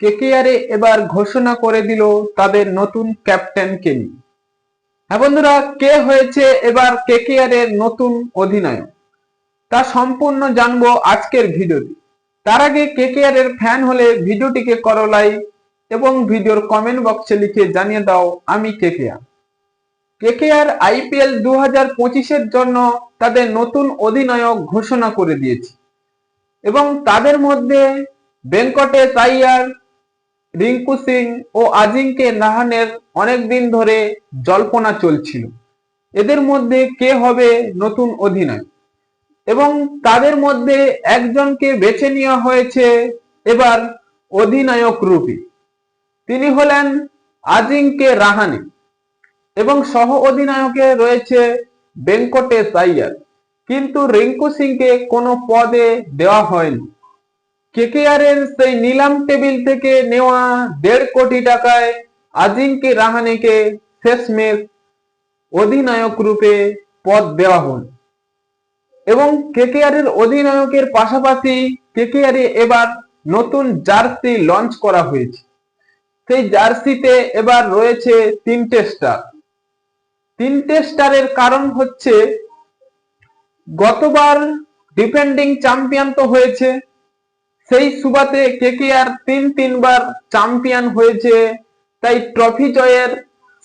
কেকেআরে এবার ঘোষণা করে দিল তাদের নতুন ক্যাপ্টেনকে নিয়ে হ্যাঁ বন্ধুরা, কে হয়েছে এবার কেকেআর এর নতুন অধিনায়ক? তা সম্পূর্ণ জানব আজকের ভিডিওতে। তার আগে কেকেআর এর ফ্যান হলে ভিডিওটিকে করো লাইক এবং ভিডিওর কমেন্ট বক্সে লিখে জানিয়ে দাও আমি কেকেআর। কেকেআর আইপিএল দু হাজার পঁচিশের জন্য তাদের নতুন অধিনায়ক ঘোষণা করে দিয়েছে। এবং তাদের মধ্যে বেঙ্কটেশ আইয়ার রিঙ্কু সিং ও আজিঙ্কে নাহানের অনেকদিন ধরে জল্পনা চলছিল। এদের মধ্যে কে হবে নতুন অধিনায়ক? এবং তাদের মধ্যে একজনকে বেছে নেওয়া হয়েছে এবার অধিনায়ক রূপে। তিনি হলেন আজিঙ্কে রাহানে এবং সহ অধিনায়কে রয়েছে বেঙ্কটেশ আইয়ার কিন্তু রিঙ্কু সিংকে কোনো পদে দেওয়া হয়নি। কেকেআর এর সেই নিলাম টেবিল থেকে নেওয়া দেড় কোটি টাকায় আজিঙ্কে রাহানেকে শেষমেশ অধিনায়ক রূপে পদ দেওয়া হল। এবং কেকেআর এর অধিনায়কের পাশাপাশি কেকেআর এ এবার নতুন জার্সি লঞ্চ করা হয়েছে। সেই জার্সিতে এবার রয়েছে তিনটে স্টার। তিনটে স্টারের কারণ হচ্ছে গতবার ডিফেন্ডিং চ্যাম্পিয়ন তো হয়েছে সেই সুবাতে কেকেআর তিন তিনবার চ্যাম্পিয়ন হয়েছে। তাই ট্রফি জয়ের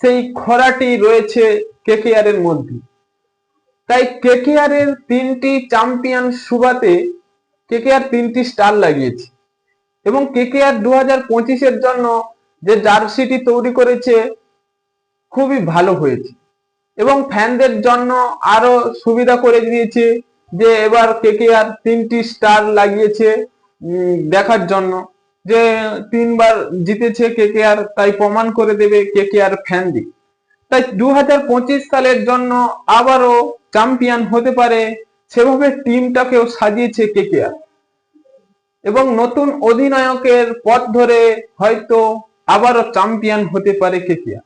সেই খরাটি রয়েছে কেকেআর এর মধ্যে। তাই কেকেআর এর তিনটি চ্যাম্পিয়ন সুবাতে কেকেআর তিনটি স্টার লাগিয়েছে। এবং কেকেআর দু হাজার পঁচিশের জন্য যে জার্সিটি তৈরি করেছে, খুবই ভালো হয়েছে। এবং ফ্যানদের জন্য আরও সুবিধা করে দিয়েছে যে এবার কেকেআর তিনটি স্টার লাগিয়েছে। দেখার জন্য যে তিনবার জিতেছে কে কে আর তাই প্রমাণ করে দেবে কেকেআর ফ্যানদের তাই দু হাজার পঁচিশ সালের জন্য আবারও চ্যাম্পিয়ন হতে পারে সেভাবে টিমটাকেও সাজিয়েছে কে কে আর। এবং নতুন অধিনায়কের পথ ধরে হয়তো আবারও চ্যাম্পিয়ন হতে পারে কে কে আর।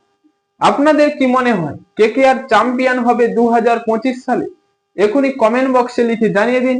আপনাদের কি মনে হয়, কে কে আর চ্যাম্পিয়ন হবে দু হাজার পঁচিশ সালে? এখনই কমেন্ট বক্সে লিখে জানিয়ে দিন।